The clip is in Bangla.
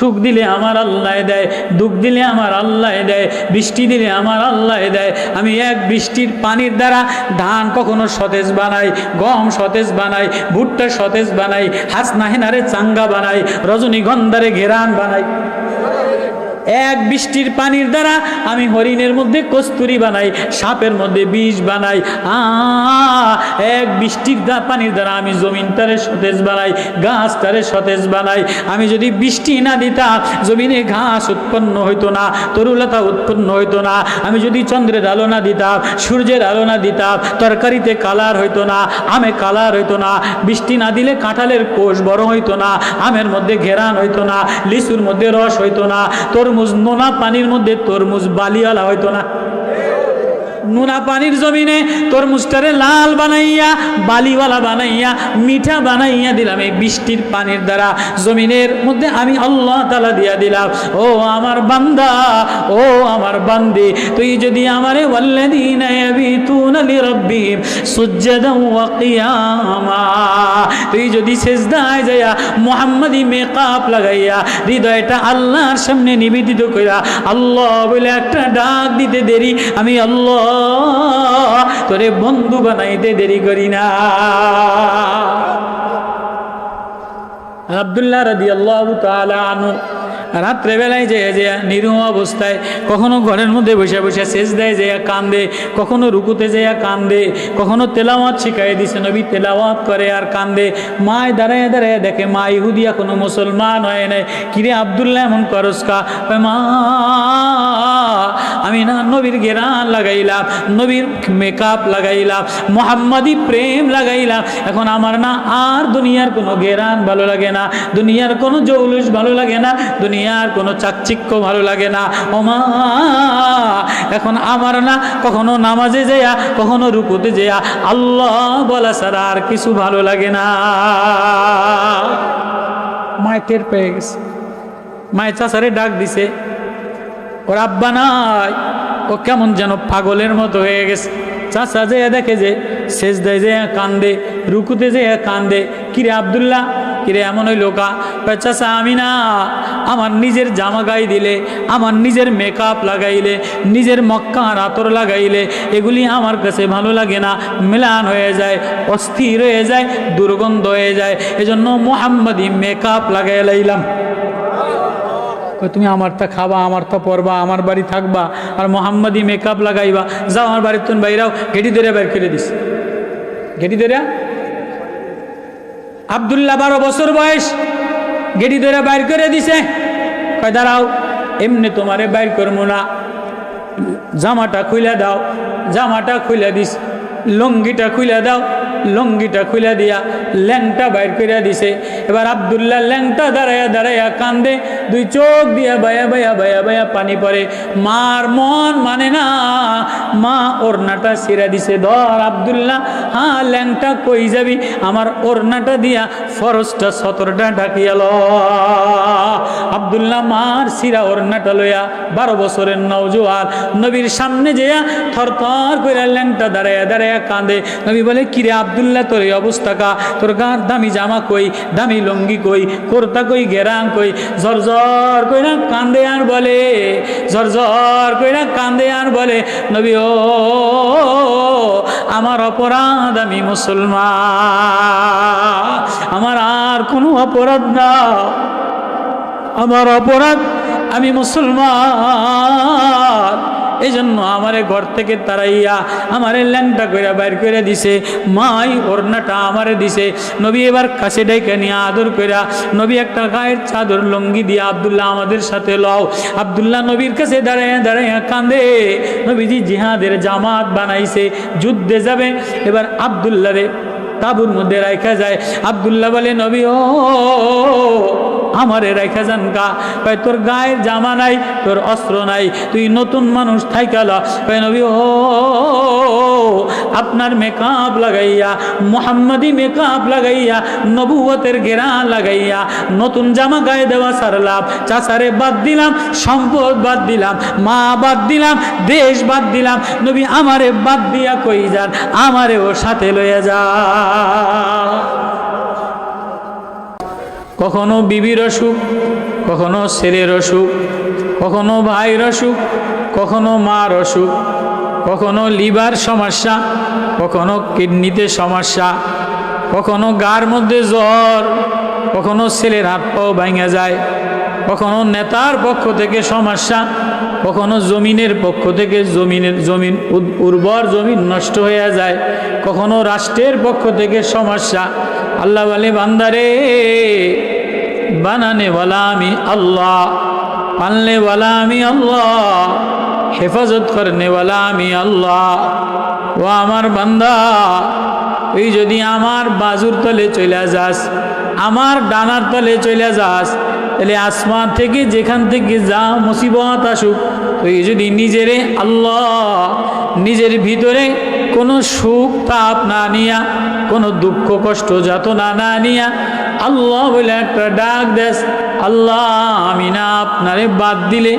সুখ দিলে আমার আল্লাহ দেয়, দুঃখ দিলে আমার আল্লাহ দেয়, বৃষ্টি দিলে আমার আল্লাহ দেয়। আমি এক বৃষ্টির পানির দ্বারা ধান কখনো সতেজ বানাই, গম সতেজ বানাই, ভুট্টা সতেজ বানাই হাসনা হেনারে চাঙ্গা বানাই, রজনীগন্ধারে ঘেরান বানাই। এক বৃষ্টির পানির দ্বারা আমি হরিণের মধ্যে কস্তুরি বানাই, সাপের মধ্যে বিষ বানাই। এক বৃষ্টির পানির দ্বারা আমি জমিনটারে সতেজ বানাই, গাছটারে সতেজ বানাই। আমি যদি বৃষ্টি না দিতাম জমিনে ঘাস উৎপন্ন হইতো না, তরুলতা উৎপন্ন হইতো না। আমি যদি চন্দ্রের আলো না দিতাম সূর্যের আলো না দিতাম তরকারিতে কালার হইতো না, আমে কালার হইতো না। বৃষ্টি না দিলে কাঁঠালের কোষ বড় হইতো না, আমের মধ্যে ঘেরান হইতো না, লিচুর মধ্যে রস হইতো না। তরমুজ নোনা পানির মধ্যে তরমুজ বালিওয়ালা হয়তো না। নোনা পানির জমিনে তরমুজটারে লাল বানাইয়া, বালিওয়ালা বানাইয়া, মিঠা বানাইয়া দিলাম এই বৃষ্টির পানির দ্বারা। জমিনের মধ্যে আমি আল্লাহ তালা দিয়া দিলাম। ও আমার বান্দা, ও আমার বান্দি, তুই যদি আমারে তুই যদি সেজদায় যাইয়া মুহাম্মাদি মেকআপ লাগাইয়া হৃদয়টা আল্লাহর সামনে নিবেদিত কইরা, আল্লাহ বলে একটা ডাক দিতে দেরি, আমি আল্লাহ তোরে বন্ধু বানাইতে দেরি করি না। আবদুল্লাহ রাদি আল্লাহ আনু রাত্রেবেলায় যে যে নিরুম অবস্থায় কখনো ঘরের মধ্যে বসে বসে শেষ দেয় যে কান্দে, কখনো রুকুতে যে কান্দে, কখনো তেলাওয়াত শিখাই দিছে নবী তেলাওয়াত করে আর কান্দে। মায় দাঁড়ায় দাঁড়ায় দেখে মা ইহুদিয়া কোনো মুসলমান হয় নাই। কিরে আবদুল্লাহ, এমন করস কা? মা আমি না নবীর গেরান লাগাইলাম নবীর মেকআপ লাগাইলাম মোহাম্মদী প্রেম লাগাইলাম এখন আমার না আর দুনিয়ার কোনো গেরান ভালো লাগে না, দুনিয়ার কোনো জৌলুস ভালো লাগে না, দুনিয়ার কোনো চাকচিক্য ভালো লাগে না। ওমা, এখন আমার না কখনো নামাজে যেয়া কখনো রুকুতে যেয়া আল্লাহ বলা ছাড়া আর কিছু ভালো লাগে না। মায় টের পেয়ে গেছে। মায়ের চাচারে ডাক দিছে ওর আব্বা নাই। ও কেমন যেন পাগলের মতো হয়ে গেছে। চাচা যে দেখে যে শেষ দেয় যে কান্দে, রুকুতে যে কান্দে, কিরে আবদুল্লাহ, কিরে এমন ওই লোকা? চাচা আমি না। আমার নিজের জামা গাই দিলে, আমার নিজের মেকআপ লাগাইলে, নিজের মক্কার আতর লাগাইলে, এগুলি আমার কাছে ভালো লাগে না। মিলান হয়ে যায়, অস্থির হয়ে যায়, দুর্গন্ধ হয়ে যায়। এজন্য মোহাম্মদী মেকআপ লাগাই লাইলাম। তুমি আমার আমারটা খাবা আমার আমারটা পরবা, আমার বাড়ি থাকবা আর মোহাম্মদি মেকআপ লাগাইবা। যাও আমার বাড়ির তুমি বাইরাও, ঘেটি ধরে বের করে দিস ঘেটি ধরে? আবদুল্লাহ বারো বছর বয়স গেটি ধরে বাইর করে দিছে। কয়, দাঁড়াও, এমনি তোমারে বাইর করব না। জামাটা খুলে দাও, জামাটা খুলে দিস লঙ্গিটা খুলে দাও, লঙ্গিটা খুলে দিয়া ল্যাংটা বাইর করে দিছে। এবার আবদুল্লাহ ল্যাংটা দাঁড়াইয়া দাঁড়াইয়া কান্দে, দুই চোখ দিয়া বায়া বায়া বায়া বায়া পানি পরে মার মন মানে না, মা ওরনাটা সিরা দিছে। ধর আবদুল্লাহ হ্যাঁ ল্যাংটা কই যাবি? আমার ওড়নাটা দিয়া ফরসটা সতরটা ঢাকিয়াল আবদুল্লাহ মার সিরা ওড়নাটা লইয়া বারো বছরের নওজোয়ান। নবীর সামনে যেয়া থর থর করে ল্যাংটা দাঁড়াইয়া দাঁড়াইয়া কাঁদে। নবী বলে, কিরে আবদুল্লাহ, তোর এই অবস্থা কা? তোর গার দামি জামা কই? দামি লঙ্গি কই? কোরতা কই? গেরাং কই? ঝরঝর কইরা কান্দে আর বলে ঝরঝর কইরা কান্দে আর বলে, নবী ও, আমার অপরাধ আমি মুসলমান। আমার আর কোনো অপরাধ না। আমার অপরাধ আমি মুসলমান। এই জন্য আমারে ঘর থেকে তারাইয়া আমারে ল্যাংটা করে বাইর করে দিছে। মাই ওড়নাটা আমারে দিছে। নবী এবার কাছে ডেকে নিয়ে আদর কইরা, নবী একটা গায়ের চাদর লঙ্গি দিয়ে আবদুল্লাহ আমাদের সাথে লও। আবদুল্লাহ নবীর কাছে দাঁড়াইয়া দাঁড়াইয়া কান্দে। নবীজি জিহাদের জামাত বানাইছে, যুদ্ধে যাবে। এবার আবদুল্লাহ রে তাবুর মধ্যে রাখা যায়। আবদুল্লাহ বলে, নবী, ও আমারে রেখা যান গা। কয়, তোর গায়ের জামা নাই, তোর অস্ত্র নাই, তুই নতুন মানুষ থাইকাল কয়, নবী, ও, আপনার মেকআপ লাগাইয়া, মোহাম্মদি মেকআপ লাগাইয়া নবুয়তের ঘেরা লাগাইয়া, নতুন জামা গায়ে দেওয়া সারলাম, চাচারে বাদ দিলাম, সম্পদ বাদ দিলাম, মা বাদ দিলাম, দেশ বাদ দিলাম, নবী আমারে বাদ দিয়া কই যান আমারে ও সাথে লইয়া যা কখনো বিবির অসুখ, কখনো ছেলের অসুখ, কখনো ভাইয়ের অসুখ, কখনো মার অসুখ, কখনো লিভার সমস্যা, কখনো কিডনিতে সমস্যা, কখনো গার মধ্যে জ্বর, কখনো ছেলের হাত পাও ভেঙে যায়। কখনো নেতার পক্ষ থেকে সমস্যা, কখনো জমিনের পক্ষ থেকে জমিনের, জমিন উর্বর জমিন নষ্ট হয়ে যায়, কখনো রাষ্ট্রের পক্ষ থেকে সমস্যা। আল্লাহ বলে, বান্দারে, বানানে বলা আমি আল্লাহ, পালনে বলা আমি আল্লাহ, হেফাজত করনে বলা আমি আল্লাহ। ও আমার বান্দা ওই যদি আমার বাজুর তলে চলে যাস, আমার ডানার তলে চলে যাস, তাহলে আসমান থেকে যেখান থেকে যা মুসিবত আসুক, তুই যদি নিজেরে আল্লাহ, নিজের ভিতরে কোনো সুখ তাপ না নিয়া, কোনো দুঃখ কষ্ট যাতনা না নিয়া, আল্লাহ বলে একটা ডাক দেস, আল্লাহ আমি না আপনারে বাদ দিলে